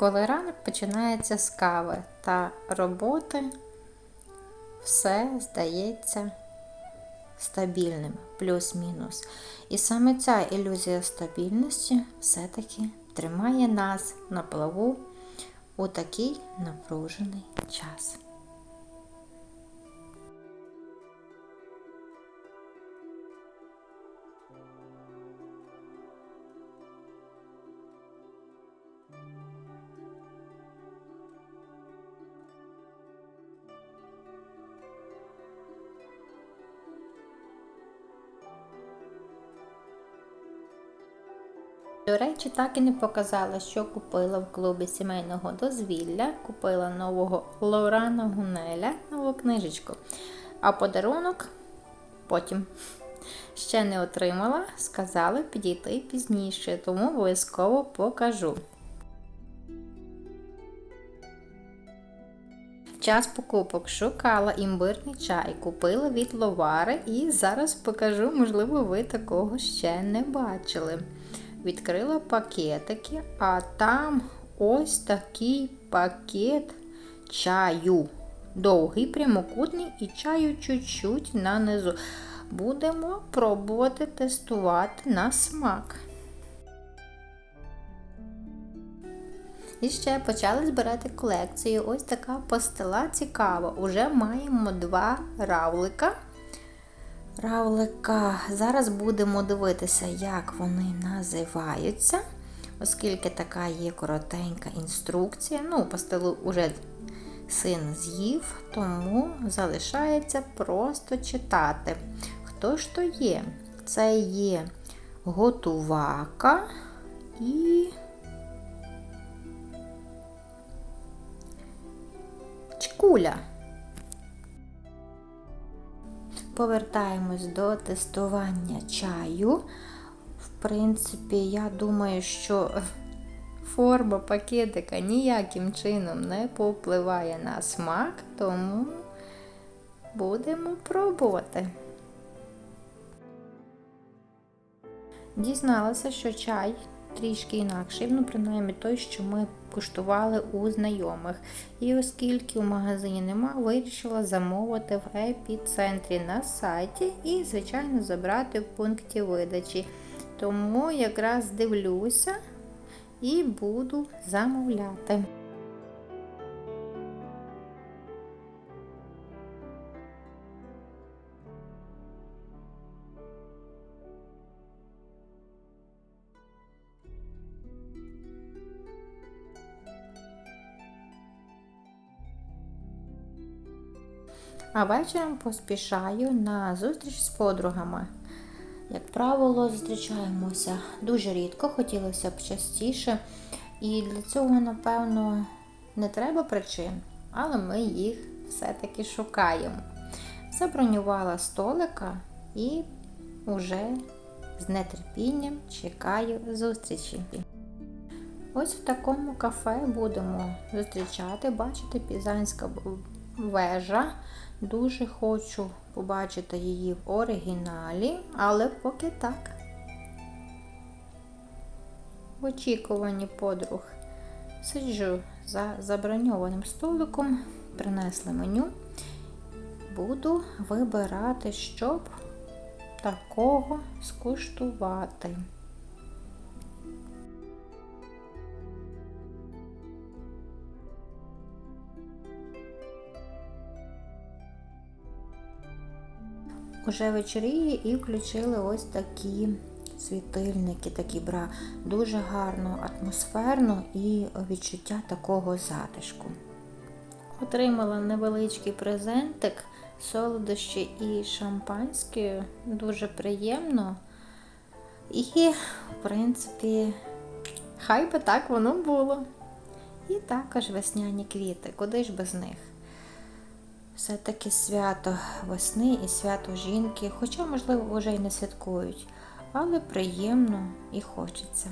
Коли ранок починається з кави та роботи, все здається стабільним, плюс-мінус. І саме ця ілюзія стабільності все-таки тримає нас на плаву у такий напружений час. До речі, так і не показала, що купила в клубі сімейного дозвілля. Купила нового Лорана Гунеля, нову книжечку. А подарунок потім ще не отримала, сказали підійти пізніше, тому обов'язково покажу. Час покупок шукала імбирний чай, купила від ловари і зараз покажу, можливо, ви такого ще не бачили. Відкрила пакетики, а там ось такий пакет чаю. Довгий, прямокутний і чаю чуть-чуть нанизу. Будемо пробувати тестувати на смак. І ще почали збирати колекцію. Ось така пастила цікава. Уже маємо два равлика. Равлика. Зараз будемо дивитися, як вони називаються, оскільки така є коротенька інструкція. Ну, пастилу вже син з'їв, тому залишається просто читати. Хто ж то є? Це є готувака і чкуля. Повертаємось до тестування чаю. В принципі, я думаю, що форма пакетика ніяким чином не повпливає на смак, тому будемо пробувати. Дізналася, що чай трішки інакший, ну, принаймні той, що ми куштували у знайомих. І оскільки у магазині нема, вирішила замовити в епіцентрі на сайті і, звичайно, забрати в пункті видачі. Тому якраз дивлюся і буду замовляти. А вечором поспішаю на зустріч з подругами. Як правило, зустрічаємося дуже рідко, хотілося б частіше. І для цього, напевно, не треба причин, але ми їх все-таки шукаємо. Забронювала столика і вже з нетерпінням чекаю зустрічі. Ось в такому кафе будемо зустрічати, бачите, пізанська вежа. Дуже хочу побачити її в оригіналі, але поки так. В очікуванні подруг сиджу за заброньованим столиком, принесли меню. Буду вибирати, щоб такого скуштувати. Уже вечоріє і включили ось такі світильники, такі бра. Дуже гарно, атмосферно і відчуття такого затишку. Отримала невеличкий презентик, солодощі і шампанське. Дуже приємно. І, в принципі, хай би так воно було. І також весняні квіти, куди ж без них. Все-таки свято весни і свято жінки, хоча, можливо, вже й не святкують, але приємно і хочеться.